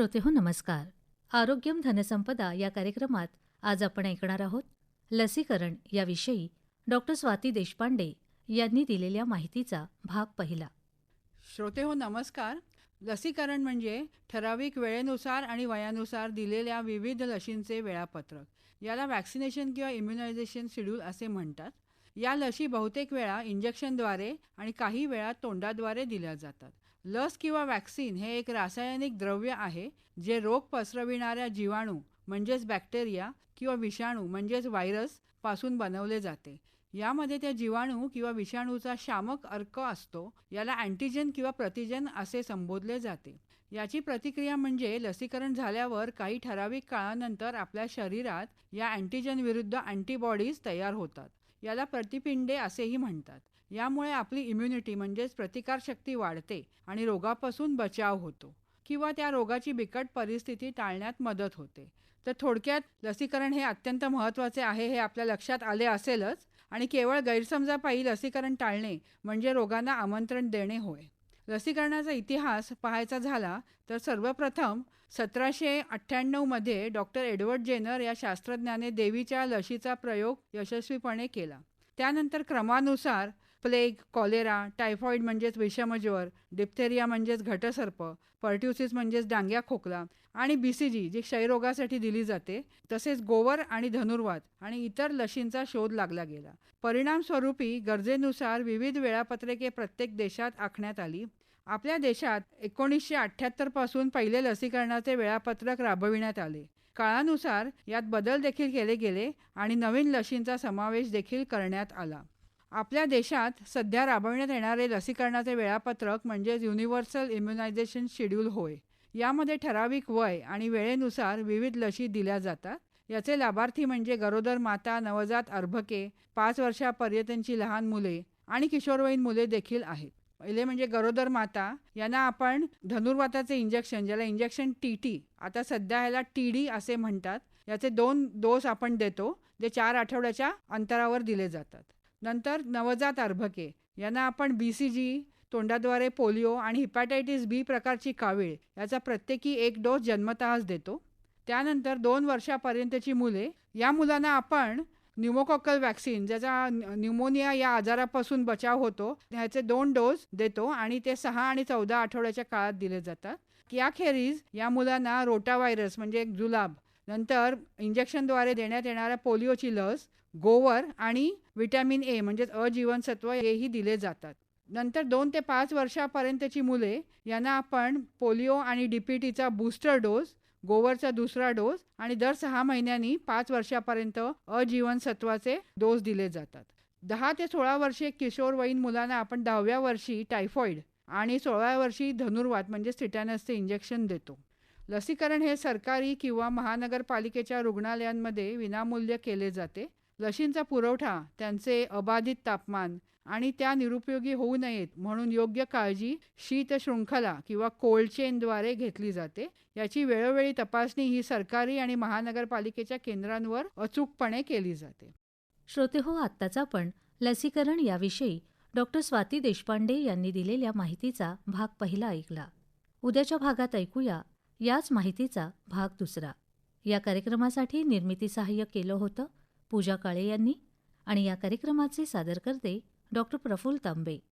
श्रोतेहो नमस्कार. आरोग्यम धनसंपदा या कार्यक्रमात आज आपण ऐकणार आहोत लसीकरण याविषयी डॉक्टर स्वाती देशपांडे यांनी दिलेल्या माहितीचा भाग पहिला. श्रोते हो नमस्कार. लसीकरण म्हणजे ठराविक वेळेनुसार आणि वयानुसार दिलेल्या विविध लशींचे वेळापत्रक. याला वॅक्सिनेशन किंवा इम्युनायझेशन शेड्यूल असे म्हणतात. या लशी बहुतेक वेळा इंजेक्शनद्वारे आणि काही वेळा तोंडाद्वारे दिल्या जातात. लस किंवा वॅक्सिन हे एक रासायनिक द्रव्य आहे जे रोग पसरविणाऱ्या जीवाणू म्हणजेच बॅक्टेरिया किंवा विषाणू म्हणजेच व्हायरसपासून बनवले जाते. यामध्ये त्या जीवाणू किंवा विषाणूचा शामक अर्क असतो याला अँटीजन किंवा प्रतिजन असे संबोधले जाते. याची प्रतिक्रिया म्हणजे लसीकरण झाल्यावर काही ठराविक काळानंतर आपल्या शरीरात या अँटीजन विरुद्ध अँटीबॉडीज तयार होतात. याला प्रतिपिंडे असेही म्हणतात. यामुळे आपली इम्युनिटी म्हणजेच प्रतिकारशक्ती वाढते आणि रोगापासून बचाव होतो. किंवा त्या रोगाची बिकट परिस्थिती टाळण्यात मदत होते. तर थोडक्यात लसीकरण हे अत्यंत महत्त्वाचे आहे हे आपल्या लक्षात आले असेलच. आणि केवळ गैरसमजापायी लसीकरण टाळणे म्हणजे रोगांना आमंत्रण देणे होय. लसीकरणाचा इतिहास पाहायचा झाला तर सर्वप्रथम सतराशे अठ्ठ्याण्णवमध्ये डॉक्टर एडवर्ड जेनर या शास्त्रज्ञाने देवीच्या लशीचा प्रयोग यशस्वीपणे केला. त्यानंतर क्रमानुसार प्लेग कॉलेरा टायफॉईड म्हणजेच विषमज्वर डिप्थेरिया म्हणजेच घटसर्प पर्ट्युसिस म्हणजेच डांग्या खोकला आणि बी सी जी जी क्षयरोगासाठी दिली जाते तसेच गोवर आणि धनुर्वात आणि इतर लशींचा शोध लागला गेला. परिणामस्वरूपी गरजेनुसार विविध वेळापत्रके प्रत्येक देशात आखण्यात आली. आपल्या देशात एकोणीसशे अठ्ठ्याहत्तरपासून पहिले लसीकरणाचे वेळापत्रक राबविण्यात आले. काळानुसार यात बदल देखील केले गेले आणि नवीन लशींचा समावेश देखील करण्यात आला. आपल्या देशात सध्या राबविण्यात येणारे लसीकरणाचे वेळापत्रक म्हणजेच युनिव्हर्सल इम्युनायझेशन शेड्यूल होय. यामध्ये ठराविक वय आणि वेळेनुसार विविध लशी दिल्या जातात. याचे लाभार्थी म्हणजे गरोदर माता नवजात अर्भके पाच वर्षापर्यंतची लहान मुले आणि किशोरवयीन मुले देखील आहेत. पहिले म्हणजे गरोदर माता यांना आपण धनुर्वाताचे इंजेक्शन ज्याला इंजेक्शन टी टी आता सध्या ह्याला टी डी असे म्हणतात. याचे दोन डोस आपण देतो जे चार आठवड्याच्या अंतरावर दिले जातात. नंतर नवजात अर्भके. यांना आपण बी सी जी तोंडाद्वारे पोलिओ आणि हिपॅटायटिस बी प्रकारची कावीळ याचा प्रत्येकी एक डोस जन्मतःच देतो. त्यानंतर दोन वर्षापर्यंतची मुले. या मुलांना आपण न्यूमोकॉकल वॅक्सिन ज्याचा न्यूमोनिया या आजारापासून बचाव होतो ह्याचे दोन डोस देतो आणि ते सहा आणि चौदा आठवड्याच्या काळात दिले जातात. याखेरीज या मुलांना रोटा व्हायरस म्हणजे एक जुलाब नंतर इंजेक्शनद्वारे देण्यात येणाऱ्या पोलिओची लस गोवर आणि विटॅमिन ए म्हणजेच अजीवनसत्व हेही दिले जातात. नंतर दोन ते पाच वर्षापर्यंतची मुले यांना आपण पोलिओ आणि डी पी टीचा बूस्टर डोस गोवरचा दुसरा डोस आणि दर सहा महिन्यांनी पाच वर्षापर्यंत अजीवनसत्वाचे डोस दिले जातात. दहा ते सोळा वर्षे किशोरवयीन मुलांना आपण दहाव्या वर्षी टायफॉईड आणि सोळाव्या वर्षी धनुर्वात म्हणजे सिटॅनसचे इंजेक्शन देतो. लसीकरण हे सरकारी किंवा महानगरपालिकेच्या रुग्णालयांमध्ये विनामूल्य केले जाते. लशींचा पुरवठा त्यांचे अबाधित तापमान आणि त्या निरुपयोगी होऊ नयेत म्हणून योग्य काळजी शीतशृंखला किंवा कोल्ड चेनद्वारे घेतली जाते. याची वेळोवेळी तपासणी ही सरकारी आणि महानगरपालिकेच्या केंद्रांवर अचूकपणे केली जाते. श्रोते हो आत्ताचा आपण लसीकरण याविषयी डॉक्टर स्वाती देशपांडे यांनी दिलेल्या माहितीचा भाग पहिला ऐकला. उद्याच्या भागात ऐकूया याच माहितीचा भाग दुसरा. या कार्यक्रमासाठी निर्मिती सहाय्य केलं होतं पूजा काळे यांनी आणि या कार्यक्रमाचे सादरकर्ते डॉक्टर प्रफुल्ल तांबे.